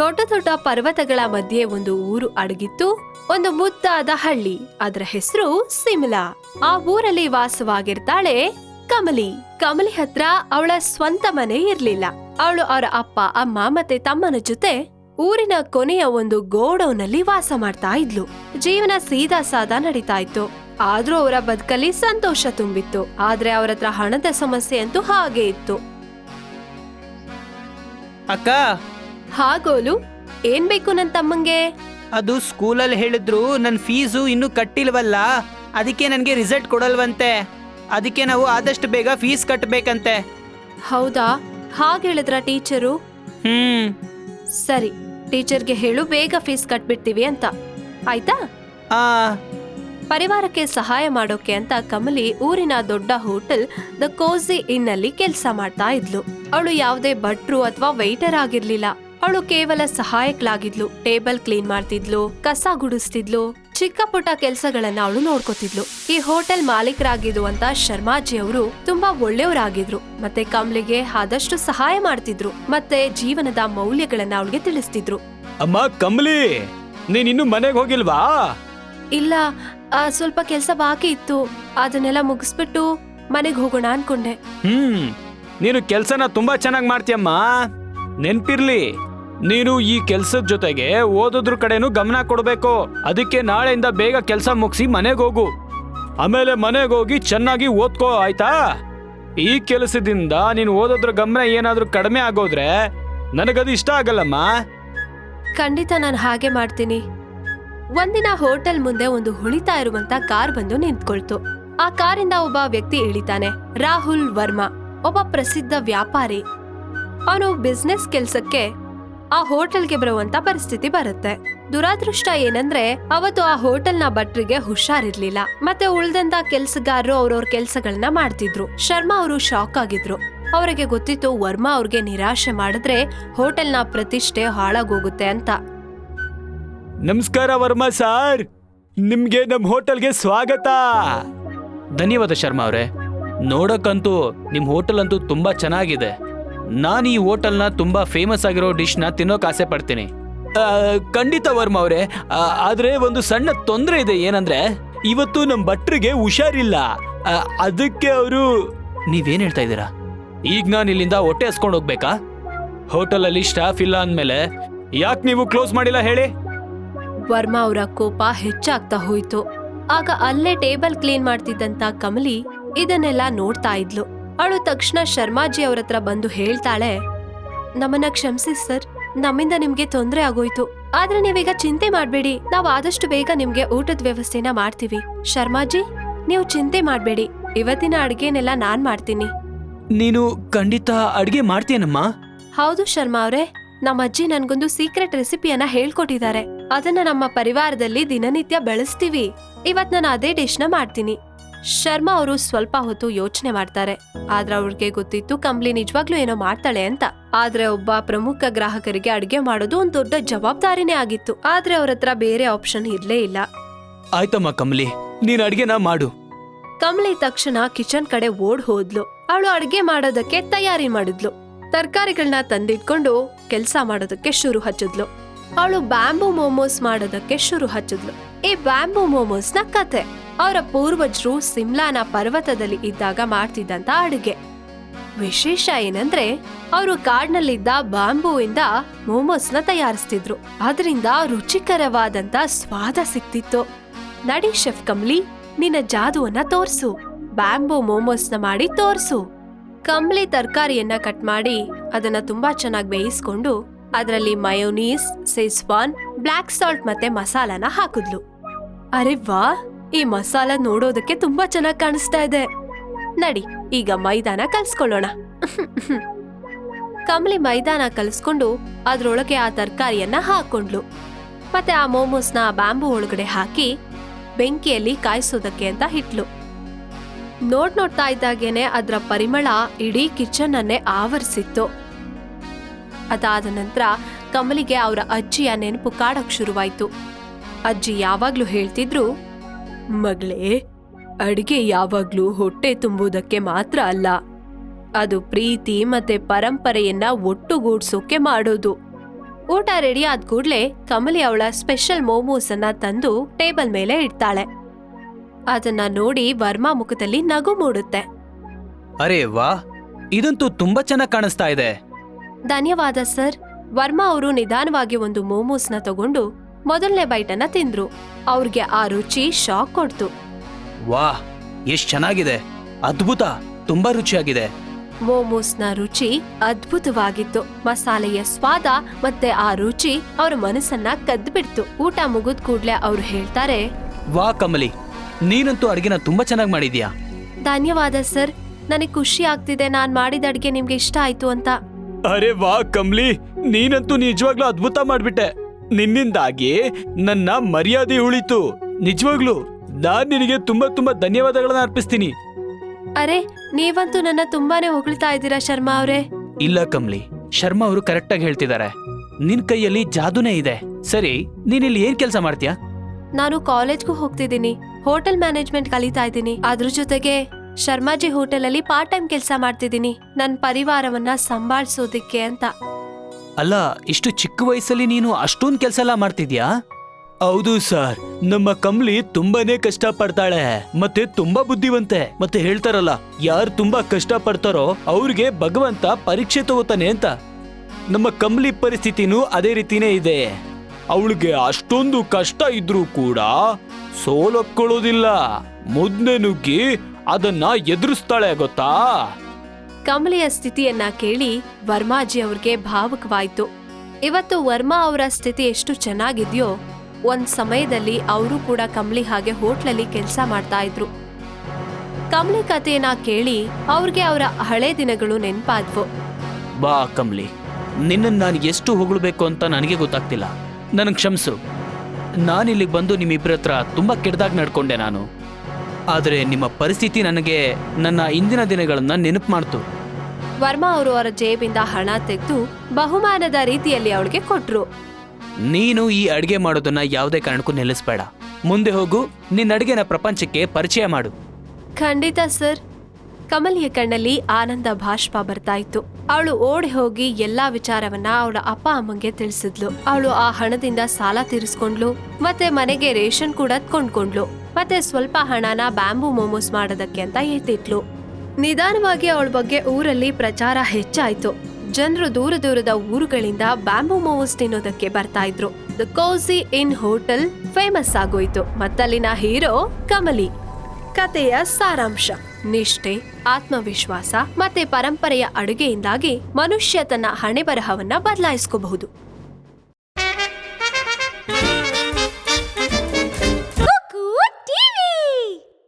ದೊಡ್ಡ ದೊಡ್ಡ ಪರ್ವತಗಳ ಮಧ್ಯೆ ಒಂದು ಊರು ಅಡಗಿತ್ತು. ಒಂದು ಮುದ್ದಾದ ಹಳ್ಳಿ. ಅದರ ಹೆಸರು ಸಿಮ್ಲಾ. ಆ ಊರಲ್ಲಿ ವಾಸವಾಗಿರ್ತಾಳೆ ಕಮಲಿ. ಕಮಲಿ ಹತ್ರ ಅವಳ ಸ್ವಂತ ಮನೆ ಇರ್ಲಿಲ್ಲ. ಅವಳು ಅವರ ಅಪ್ಪ, ಅಮ್ಮ ಮತ್ತೆ ತಮ್ಮನ ಜೊತೆ ಊರಿನ ಕೊನೆಯ ಒಂದು ಗೋಡೌನಲ್ಲಿ ವಾಸ ಮಾಡ್ತಾ ಇದ್ಲು. ಜೀವನ ಸೀದಾ ಸಾದಾ ನಡೀತಾ ಇತ್ತು. ಆದ್ರೂ ಅವರ ಬದುಕಲ್ಲಿ ಸಂತೋಷ ತುಂಬಿತ್ತು. ಆದ್ರೆ ಅವರ ಹಣದ ಸಮಸ್ಯೆ ಅಂತೂ ಹಾಗೆ ಇತ್ತು. ಅಕ್ಕ ಹಾಗೋಲು? ಏನ್ ಬೇಕು ನನ್ ತಮ್ಮಂಗೆ? ಅದು ಸ್ಕೂಲಲ್ಲಿ ಹೇಳಿದ್ರು ನನ್ನ ಫೀಸು ಇನ್ನೂ ಕಟ್ಟಿಲ್ವಲ್ಲ ಅದಕ್ಕೆ ನನಗೆ ರಿಸಲ್ಟ್ ಕೊಡಲ್ವಂತೆ. ಅದಕ್ಕೆ ನಾವು ಆದಷ್ಟು ಬೇಗ ಫೀಸ್ ಕಟ್ಟಬೇಕಂತೆ ಹೌದಾ? ಹಾಗೆ ಹೇಳಿದ್ರ ಟೀಚರು? ಹ್ಮ್. ಸರಿ ಟೀಚರ್ಗೆ ಹೇಳು ಬೇಗ ಫೀಸ್ ಕಟ್ಬಿಡ್ತೀವಿ ಅಂತ. ಆಯ್ತಾ? ಆ. ಪರಿವಾರಕ್ಕೆ ಸಹಾಯ ಮಾಡೋಕೆ ಅಂತ ಕಮಲಿ ಊರಿನ ದೊಡ್ಡ ಹೋಟೆಲ್ ದ ಕೋಸಿ ಇನ್ ಅಲ್ಲಿ ಕೆಲಸ ಮಾಡ್ತಾ ಇದ್ಲು. ಅವಳು ಯಾವುದೇ ಭಟ್ರು ಅಥವಾ ವೈಟರ್ ಆಗಿರ್ಲಿಲ್ಲ. ಅವಳು ಕೇವಲ ಸಹಾಯಕ್ಲಾಗಿದ್ಲು ಟೇಬಲ್ ಕ್ಲೀನ್ ಮಾಡ್ತಿದ್ಲು ಕಸ ಗುಡಿಸ್ತಿದ್ಲು ಚಿಕ್ಕ ಪುಟ್ಟ ಕೆಲ್ಸಗಳನ್ನ ಅವಳು ನೋಡ್ಕೋತಿದ್ಲು. ಈ ಹೋಟೆಲ್ ಮಾಲೀಕರಾಗಿದ್ದು ಅಂತ ಶರ್ಮಾಜಿ ಅವರು ತುಂಬಾ ಒಳ್ಳೆಯವರಾಗಿದ್ರು ಮತ್ತೆ ಕಮ್ಲಿಗೆ ಆದಷ್ಟು ಸಹಾಯ ಮಾಡ್ತಿದ್ರು ಮತ್ತೆ ಜೀವನದ ಮೌಲ್ಯಗಳನ್ನ ಅವಳಿಗೆ ತಿಳಿಸ್ತಿದ್ರು. ಅಮ್ಮ ಕಮಲಿ! ನೀನ್ ಇನ್ನು ಮನೆಗೆ ಹೋಗಿಲ್ವಾ? ಇಲ್ಲ ಆ, ಸ್ವಲ್ಪ ಕೆಲಸ ಬಾಕಿ ಇತ್ತು ಅದನ್ನೆಲ್ಲ ಮುಗಿಸ್ಬಿಟ್ಟು ಮನೆಗೆ ಹೋಗೋಣ ಅನ್ಕೊಂಡೆ. ಹ್ಮ್ ನೀನು ಕೆಲಸನ ತುಂಬಾ ಚೆನ್ನಾಗಿ ಮಾಡ್ತೀಯಮ್ಮ. ನೆನ್ಪಿರ್ಲಿ. ನೀನು ಈ ಕೆಲ್ಸದ ಜೊತೆಗೆ ಓದೋದ್ರ ಕಡೆನೂ ಗಮನ ಕೊಡ್ಬೇಕು. ಅದಕ್ಕೆ ನಾಳೆಯಿಂದ ಬೇಗ ಕೆಲಸ ಮುಗಿಸಿ ಮನೆಗೆ ಹೋಗು. ಆಮೇಲೆ ಮನೆಗೆ ಹೋಗಿ ಚೆನ್ನಾಗಿ ಓದ್ಕೋ, ಆಯ್ತಾ? ಈ ಕೆಲಸದಿಂದ ನೀನು ಓದೋದ್ರ ಗಮನ ಏನಾದರೂ ಕಡಿಮೆ ಆಗೋದ್ರೆ ನನಗದು ಇಷ್ಟ ಆಗಲ್ಲಮ್ಮ. ಖಂಡಿತ ನಾನು ಹಾಗೆ ಮಾಡ್ತೀನಿ. ಒಂದಿನ ಹೋಟೆಲ್ ಮುಂದೆ ಒಂದು ಹುಳಿತಾ ಇರುವಂತ ಕಾರ್ ಬಂದು ನಿಂತ್ಕೊಳ್ತು. ಆ ಕಾರಿಂದ ಒಬ್ಬ ವ್ಯಕ್ತಿ ಇಳಿತಾನೆ, ರಾಹುಲ್ ವರ್ಮಾ. ಒಬ್ಬ ಪ್ರಸಿದ್ಧ ವ್ಯಾಪಾರಿ. ಅವನು ಬಿಸ್ನೆಸ್ ಕೆಲ್ಸಕ್ಕೆ ಆ ಹೋಟೆಲ್ಗೆ ಬರುವಂತ ಪರಿಸ್ಥಿತಿ ಬರುತ್ತೆ. ದುರಾದೃಷ್ಟ ಏನಂದ್ರೆ ಅವತ್ತು ಆ ಹೋಟೆಲ್ನ ಭಟ್ರಿಗೆ ಹುಷಾರಿರ್ಲಿಲ್ಲ. ಮತ್ತೆ ಉಳ್ದಂತ ಕೆಲ್ಸಗಾರರು ಅವ್ರವ್ರ ಕೆಲ್ಸಗಳನ್ನ ಮಾಡ್ತಿದ್ರು. ಶರ್ಮಾ ಅವರು ಶಾಕ್ ಆಗಿದ್ರು. ಅವರಿಗೆ ಗೊತ್ತಿತ್ತು ವರ್ಮಾ ಅವ್ರಿಗೆ ನಿರಾಶೆ ಮಾಡಿದ್ರೆ ಹೋಟೆಲ್ನ ಪ್ರತಿಷ್ಠೆ ಹಾಳಾಗೋಗುತ್ತೆ ಅಂತ. ನಮಸ್ಕಾರ ವರ್ಮಾ ಸಾರ್. ನಿಮ್ಗೆ ನಮ್ ಹೋಟೆಲ್ಗೆ ಸ್ವಾಗತ. ಧನ್ಯವಾದ ಶರ್ಮಾ ಅವರೇ. ನೋಡಕ್ಕಂತೂ ನಿಮ್ಮ ಹೋಟೆಲ್ ಅಂತೂ ತುಂಬಾ ಚೆನ್ನಾಗಿದೆ. ನಾನು ಈ ಹೋಟೆಲ್ನ ತುಂಬಾ ಫೇಮಸ್ ಆಗಿರೋ ಡಿಶ್ನ ತಿನ್ನೋಕೆ ಆಸೆ ಪಡ್ತೀನಿ. ಖಂಡಿತ ವರ್ಮ ಅವರೇ ಆದ್ರೆ ಒಂದು ಸಣ್ಣ ತೊಂದರೆ ಇದೆ ಏನಂದ್ರೆ, ಇವತ್ತು ನಮ್ಮ ಭಟ್ರಿಗೆ ಹುಷಾರಿಲ್ಲ. ಅದಕ್ಕೆ ಅವರು ನೀವೇನು ಹೇಳ್ತಾ ಇದ್ದೀರಾ? ಈಗ ನಾನು ಇಲ್ಲಿಂದ ಹೊಟ್ಟೆ ಹಸ್ಕೊಂಡು ಹೋಗ್ಬೇಕಾ? ಹೋಟೆಲಲ್ಲಿ ಸ್ಟಾಫ್ ಇಲ್ಲ ಅಂದ್ಮೇಲೆ ಯಾಕೆ ನೀವು ಕ್ಲೋಸ್ ಮಾಡಿಲ್ಲ ಹೇಳಿ? ವರ್ಮಾ ಅವರ ಕೋಪ ಹೆಚ್ಚಾಗ್ತಾ ಹೋಯ್ತು. ಆಗ ಅಲ್ಲೇ ಟೇಬಲ್ ಕ್ಲೀನ್ ಮಾಡ್ತಿದ್ದಂತ ಕಮಲಿ ಇದನ್ನೆಲ್ಲ ನೋಡ್ತಾ ಇದ್ಲು. ಅವಳು ತಕ್ಷಣ ಶರ್ಮಾಜಿ ಅವ್ರ ಹತ್ರ ಬಂದು ಹೇಳ್ತಾಳೆ ನಮ್ಮನ್ನ ಕ್ಷಮಿಸಿ ಸರ್ ನಮ್ಮಿಂದ ನಿಮ್ಗೆ ತೊಂದರೆ ಆಗೋಯ್ತು. ಆದ್ರೆ ನೀವೀಗ ಚಿಂತೆ ಮಾಡ್ಬೇಡಿ. ನಾವು ಆದಷ್ಟು ಬೇಗ ನಿಮ್ಗೆ ಊಟದ ವ್ಯವಸ್ಥೆನ ಮಾಡ್ತೀವಿ. ಶರ್ಮಾಜಿ ನೀವು ಚಿಂತೆ ಮಾಡ್ಬೇಡಿ. ಇವತ್ತಿನ ಅಡ್ಗೆನೆಲ್ಲ ನಾನ್ ಮಾಡ್ತೀನಿ. ನೀನು ಖಂಡಿತ ಅಡ್ಗೆ ಮಾಡ್ತೀಯನಮ್ಮ. ಹೌದು ಶರ್ಮಾ ಅವ್ರೆ. ನಮ್ಮ ಅಜ್ಜಿ ನನ್ಗೊಂದು ಸೀಕ್ರೆಟ್ ರೆಸಿಪಿಯನ್ನ ಹೇಳ್ಕೊಟ್ಟಿದ್ದಾರೆ. ಅದನ್ನ ನಮ್ಮ ಪರಿವಾರದಲ್ಲಿ ದಿನನಿತ್ಯ ಬೆಳೆಸ್ತೀವಿ. ಇವತ್ ನಾನು ಅದೇ ಡಿಶ್ನ ಮಾಡ್ತೀನಿ. ಶರ್ಮಾ ಅವರು ಸ್ವಲ್ಪ ಹೊತ್ತು ಯೋಚನೆ ಮಾಡ್ತಾರೆ. ಆದ್ರೆ ಅವ್ರಿಗೆ ಗೊತ್ತಿತ್ತು ಕಂಬ್ಲಿ ನಿಜವಾಗ್ಲೂ ಏನೋ ಮಾಡ್ತಾಳೆ ಅಂತ. ಆದ್ರೆ ಒಬ್ಬ ಪ್ರಮುಖ ಗ್ರಾಹಕರಿಗೆ ಅಡ್ಗೆ ಮಾಡೋದು ಒಂದ್ ದೊಡ್ಡ ಜವಾಬ್ದಾರಿನೇ ಆಗಿತ್ತು. ಆದ್ರೆ ಅವ್ರ ಹತ್ರ ಬೇರೆ ಆಪ್ಷನ್ ಇರ್ಲೇ ಇಲ್ಲ. ಆಯ್ತಮ್ಮ ಕಮಲಿ ನೀನ್ ಅಡ್ಗೆನ ಮಾಡು. ಕಮಲಿ ತಕ್ಷಣ ಕಿಚನ್ ಕಡೆ ಓಡ್ ಹೋದ್ಲು. ಅವಳು ಅಡ್ಗೆ ಮಾಡೋದಕ್ಕೆ ತಯಾರಿ ಮಾಡಿದ್ಲು. ತರಕಾರಿಗಳನ್ನ ತಂದಿಟ್ಕೊಂಡು ಕೆಲಸ ಮಾಡೋದಕ್ಕೆ ಶುರು ಹಚ್ಚಿದ್ಲು. ಅವಳು ಬ್ಯಾಂಬೂ ಮೋಮೋಸ್ ಮಾಡೋದಕ್ಕೆ ಶುರು ಹಚ್ಚಿದ್ಲು. ಈ ಬ್ಯಾಂಬೂ ಮೋಮೋಸ್ನ ಕತೆ. ಅವರ ಪೂರ್ವಜರು ಸಿಮ್ಲಾನ ಪರ್ವತದಲ್ಲಿ ಇದ್ದಾಗ ಮಾಡ್ತಿದ್ದಂತ ಅಡುಗೆ. ವಿಶೇಷ ಏನಂದ್ರೆ, ಅವರು ಕಾಡ್ನಲ್ಲಿದ್ದ ಬಾಂಬೂವಿಂದ ಮೋಮೋಸ್ನ ತಯಾರಿಸ್ತಿದ್ರು. ಅದರಿಂದ ರುಚಿಕರವಾದಂತ ಸ್ವಾದ ಸಿಕ್ತಿತ್ತು. ನಡಿ ಶೆಫ್ ಕಮ್ಲಿ, ನಿನ್ನ ಜಾದುವನ್ನ ತೋರ್ಸು. ಬ್ಯಾಂಬು ಮೋಮೋಸ್ನ ಮಾಡಿ ತೋರ್ಸು. ಕಂಬ್ಲಿ ತರಕಾರಿಯನ್ನ ಕಟ್ ಮಾಡಿ ಅದನ್ನ ತುಂಬಾ ಚೆನ್ನಾಗಿ ಬೇಯಿಸ್ಕೊಂಡು ಅದರಲ್ಲಿ ಮಯೋನೀಸ್, ಸೇಸ್ವಾನ್ ಬ್ಲಾಕ್ ಸಾಲ್ಟ್ ಮತ್ತೆ ಮಸಾಲಾನ ಹಾಕಿದ್ಲು. ಅರೆ ವಾ ಈ ಮಸಾಲ ನೋಡೋದಕ್ಕೆ ತುಂಬಾ ಚೆನ್ನಾಗಿ ಕಾಣಿಸ್ತಾ ಇದೆ. ನಡಿ, ಈಗ ಮೈದಾನ ಕಲ್ಸ್ಕೊಳ್ಳೋಣ. ಕಮಲಿ ಮೈದಾನ ಕಲಿಸ್ಕೊಂಡು ಅದ್ರೊಳಗೆ ಆ ತರಕಾರಿಯನ್ನ ಹಾಕೊಂಡ್ಲು. ಮತ್ತೆ ಆ ಮೋಮೋಸ್ನ ಬ್ಯಾಂಬು ಒಳಗಡೆ ಹಾಕಿ ಬೆಂಕಿಯಲ್ಲಿ ಕಾಯಿಸೋದಕ್ಕೆ ಅಂತ ಹಿಟ್ಲು. ನೋಡ್ ನೋಡ್ತಾ ಇದ್ದಾಗೇನೆ ಅದರ ಪರಿಮಳ ಇಡೀ ಕಿಚನ್ ಅನ್ನೇ ಆವರಿಸಿತ್ತು. ಅದಾದ ನಂತರ ಕಮಲಿಗೆ ಅವರ ಅಜ್ಜಿಯ ನೆನಪು ಕಾಡಕ್ ಶುರುವಾಯ್ತು. ಅಜ್ಜಿ ಯಾವಾಗ್ಲೂ ಹೇಳ್ತಿದ್ರು ಮಗಳೇ ಅಡಿಗೆ ಯಾವಾಗ್ಲೂ ಹೊಟ್ಟೆ ತುಂಬುವುದಕ್ಕೆ ಮಾತ್ರ ಅಲ್ಲ. ಅದು ಪ್ರೀತಿ ಮತ್ತೆ ಪರಂಪರೆಯನ್ನ ಒಟ್ಟುಗೂಡ್ಸೋಕೆ ಮಾಡೋದು. ಊಟ ರೆಡಿ ಆದ ಕೂಡ್ಲೆ ಕಮಲಿ ಅವಳ ಸ್ಪೆಷಲ್ ಮೋಮೋಸ್ ಅನ್ನ ತಂದು ಟೇಬಲ್ ಮೇಲೆ ಇಡ್ತಾಳೆ. ಅದನ್ನ ನೋಡಿ ವರ್ಮಾ ಮುಖದಲ್ಲಿ ನಗು ಮೂಡುತ್ತೆ. ಅರೆ ವಾ ಇದಂತೂ ತುಂಬಾ ಚೆನ್ನಾಗಿ ಕಾಣಿಸ್ತಾ ಇದೆ. ಧನ್ಯವಾದ ಸರ್. ವರ್ಮಾ ಅವರು ನಿಧಾನವಾಗಿ ಒಂದು ಮೋಮೋಸ್ನ ತಗೊಂಡು ಮೊದಲನೇ ಬೈಟನ್ನ ತಿಂದ್ರು. ಅವ್ರಿಗೆ ಆ ರುಚಿ ಶಾಕ್ ಕೊಡ್ತು. ವಾ ಎಷ್ಟ್ ಚೆನ್ನಾಗಿದೆ. ಅದ್ಭುತ ತುಂಬಾ ರುಚಿಯಾಗಿದೆ. ಮೋಮೋಸ್ನ ರುಚಿ ಅದ್ಭುತವಾಗಿತ್ತು. ಮಸಾಲೆಯ ಸ್ವಾದ ಮತ್ತೆ ಆ ರುಚಿ ಅವ್ರ ಮನಸ್ಸನ್ನ ಕದ್ಬಿಡ್ತು. ಊಟ ಮುಗಿದ್ ಕೂಡ್ಲೆ ಅವ್ರು ಹೇಳ್ತಾರೆ ವಾ ಕಮಲಿ ನೀನಂತೂ ಅಡ್ಗೆನ ತುಂಬಾ ಚೆನ್ನಾಗಿ ಮಾಡಿದ್ಯಾ? ಧನ್ಯವಾದ ಸರ್. ನನಗೆ ಖುಷಿ ಆಗ್ತಿದೆ ನಾನ್ ಮಾಡಿದ ಅಡ್ಗೆ ನಿಮ್ಗೆ ಇಷ್ಟ ಆಯ್ತು ಅಂತ. ಅರೆ ವಾ ಕಮಲಿ ನೀನಂತೂ ನಿಜವಾಗ್ಲೂ ಅದ್ಭುತ ಮಾಡ್ಬಿಟ್ಟೆ. ನಿನ್ನಿಂದಾಗಿ ನನ್ನ ಮರ್ಯಾದೆ ಉಳಿತು. ನಿಜವಾಗ್ಲು ನಾನ್ ನಿನಗೆ ತುಂಬಾ ತುಂಬಾ ಧನ್ಯವಾದಗಳನ್ನ ಅರ್ಪಿಸ್ತೀನಿ. ಅರೆ ನೀವಂತೂ ನನ್ನ ತುಂಬಾನೇ ಹೊಗಳ್ತಾ ಇದ್ದೀರಾ ಶರ್ಮಾ ಅವರೇ? ಇಲ್ಲ ಕಮ್ಲಿ ಶರ್ಮಾ ಅವರು ಕರೆಕ್ಟಾಗಿ ಹೇಳ್ತಿದ್ದಾರೆ. ನಿನ್ ಕೈಯಲ್ಲಿ ಜಾದೂನೇ ಇದೆ. ಸರಿ ನೀನಿಲ್ಲಿ ಏನ್ ಕೆಲಸ ಮಾಡ್ತೀಯಾ? ನಾನು ಕಾಲೇಜ್ಗೂ ಹೋಗ್ತಿದ್ದೀನಿ. ಹೋಟೆಲ್ ಮ್ಯಾನೇಜ್ಮೆಂಟ್ ಕಲಿತಾ ಇದ್ದೀನಿ. ಅದ್ರ ಜೊತೆಗೆ ಶರ್ಮಾಜಿ ಹೋಟೆಲ್ ಅಲ್ಲಿ ಪಾರ್ಟ್ ಟೈಮ್ ಕೆಲಸ ಮಾಡ್ತಿದ್ದೀನಿ. ನನ್ನ ಪರಿವಾರವನ್ನ ಸಂಭಾಳಿಸೋದಿಕ್ಕೆ ಅಂತ. ಅಲ್ಲ, ಇಷ್ಟು ಚಿಕ್ಕ ವಯಸ್ಸಲ್ಲಿ ನೀನು ಅಷ್ಟೊಂದ್ ಕೆಲಸ ಎಲ್ಲ ಮಾಡ್ತಿದ್ಯಾ? ಹೌದು ಸರ್. ನಮ್ಮ ಕಮ್ಲಿ ತುಂಬಾನೇ ಕಷ್ಟ ಪಡ್ತಾಳೆ ಮತ್ತೆ ತುಂಬಾ ಬುದ್ಧಿವಂತೆ. ಮತ್ತೆ ಹೇಳ್ತಾರಲ್ಲ, ಯಾರು ತುಂಬಾ ಕಷ್ಟ ಪಡ್ತಾರೋ ಅವ್ರಿಗೆ ಭಗವಂತ ಪರೀಕ್ಷೆ ತಗೋತಾನೆ ಅಂತ. ನಮ್ಮ ಕಮ್ಲಿ ಪರಿಸ್ಥಿತಿನೂ ಅದೇ ರೀತಿನೇ ಇದೆ. ಅವಳಿಗೆ ಅಷ್ಟೊಂದು ಕಷ್ಟ ಇದ್ರೂ ಕೂಡ ಸೋಲಕ್ಕೊಳ್ಳೋದಿಲ್ಲ ಮುದ್ದೆ ನುಗ್ಗಿ ಅದನ್ನ ಎದುರಿಸ್ತಾಳೆ, ಗೊತ್ತಾ? ಕಮಲಿಯ ಸ್ಥಿತಿಯನ್ನ ಕೇಳಿ ವರ್ಮಾಜಿ ಅವ್ರಿಗೆ ಭಾವುಕವಾಯ್ತು. ಇವತ್ತು ವರ್ಮಾ ಅವರ ಸ್ಥಿತಿ ಎಷ್ಟು ಚೆನ್ನಾಗಿದ್ಯೋ, ಒಂದ್ ಸಮಯದಲ್ಲಿ ಅವರು ಕೂಡ ಕಮಲಿ ಹಾಗೆ ಹೋಟ್ಲಲ್ಲಿ ಕೆಲಸ ಮಾಡ್ತಾ ಇದ್ರು. ಕಮಲಿ ಕಥೆಯನ್ನ ಕೇಳಿ ಅವ್ರಿಗೆ ಅವರ ಹಳೆ ದಿನಗಳು ನೆನ್ಪಾದ್ವು. ಬಾ ಕಮಲಿ ನಿನ್ನನ್ನು ನಾನು ಎಷ್ಟು ಹೊಗಳಬೇಕು ಅಂತ ನನಗೆ ಗೊತ್ತಾಗ್ತಿಲ್ಲ. ನನಗೆ ಕ್ಷಮಿಸು. ನಾನಿಲ್ಲಿಗೆ ಬಂದು ನಿಮ್ಮಿಬ್ಬರ ಹತ್ರ ತುಂಬ ಕೆಟ್ಟದಾಗಿ ನಡ್ಕೊಂಡೆ ನಾನು. ಆದರೆ ನಿಮ್ಮ ಪರಿಸ್ಥಿತಿ ನನಗೆ ನನ್ನ ಇಂದಿನ ದಿನಗಳನ್ನು ನೆನಪು ಮಾಡ್ತು. ವರ್ಮಾ ಅವರು ಅವರ ಜೇಬಿಂದ ಹಣ ತೆಗೆದು ಬಹುಮಾನದ ರೀತಿಯಲ್ಲಿ ಅವಳಿಗೆ ಕೊಟ್ರು. ನೀನು ಈ ಅಡುಗೆ ಮಾಡೋದನ್ನ ಯಾವುದೇ ಕಾರಣಕ್ಕೂ ನಿಲ್ಲಿಸಬೇಡ. ಮುಂದೆ ಹೋಗು ನಿನ್ನ ಅಡುಗೆನ ಪ್ರಪಂಚಕ್ಕೆ ಪರಿಚಯ ಮಾಡು. ಖಂಡಿತ ಸರ್. ಕಮಲಿಯ ಕಣ್ಣಲ್ಲಿ ಆನಂದ ಭಾಷ್ಪ ಬರ್ತಾ ಇತ್ತು. ಅವಳು ಓಡಿ ಹೋಗಿ ಎಲ್ಲಾ ವಿಚಾರವನ್ನ ಅವಳ ಅಪ್ಪ ಅಮ್ಮಂಗೆ ತಿಳಿಸಿದ್ಲು. ಅವಳು ಆ ಹಣದಿಂದ ಸಾಲ ತೀರಿಸ್ಕೊಂಡ್ಲು ಮತ್ತೆ ಮನೆಗೆ ರೇಷನ್ ಕೂಡ ಕೊಂಡ್ಕೊಂಡ್ಲು. ಮತ್ತೆ ಸ್ವಲ್ಪ ಹಣನ ಬ್ಯಾಂಬೂ ಮೋಮೋಸ್ ಮಾಡೋದಕ್ಕೆ ಅಂತ ಎತ್ತಿಟ್ಲು ನಿಧಾನವಾಗಿ ಅವಳ ಬಗ್ಗೆ ಊರಲ್ಲಿ ಪ್ರಚಾರ ಹೆಚ್ಚಾಯ್ತು. ಜನರು ದೂರ ದೂರದ ಊರುಗಳಿಂದ ಬ್ಯಾಂಬೂ ಮೋಮೋಸ್ ತಿನ್ನೋದಕ್ಕೆ ಬರ್ತಾ ಇದ್ರು. The Kosi in hotel famous ಆಗೋಯ್ತು. ಮತ್ತಲ್ಲಿನ ಹೀರೋ ಕಮಲಿ. ಕಥೆಯ ಸಾರಾಂಶ. ನಿಷ್ಠೆ, ಆತ್ಮವಿಶ್ವಾಸ ಮತ್ತೆ ಪರಂಪರೆಯ ಅಡುಗೆಯಿಂದಾಗಿ ಮನುಷ್ಯ ತನ್ನ ಹಣೆ ಬರಹವನ್ನ ಬದಲಾಯಿಸ್ಕೋಬಹುದು.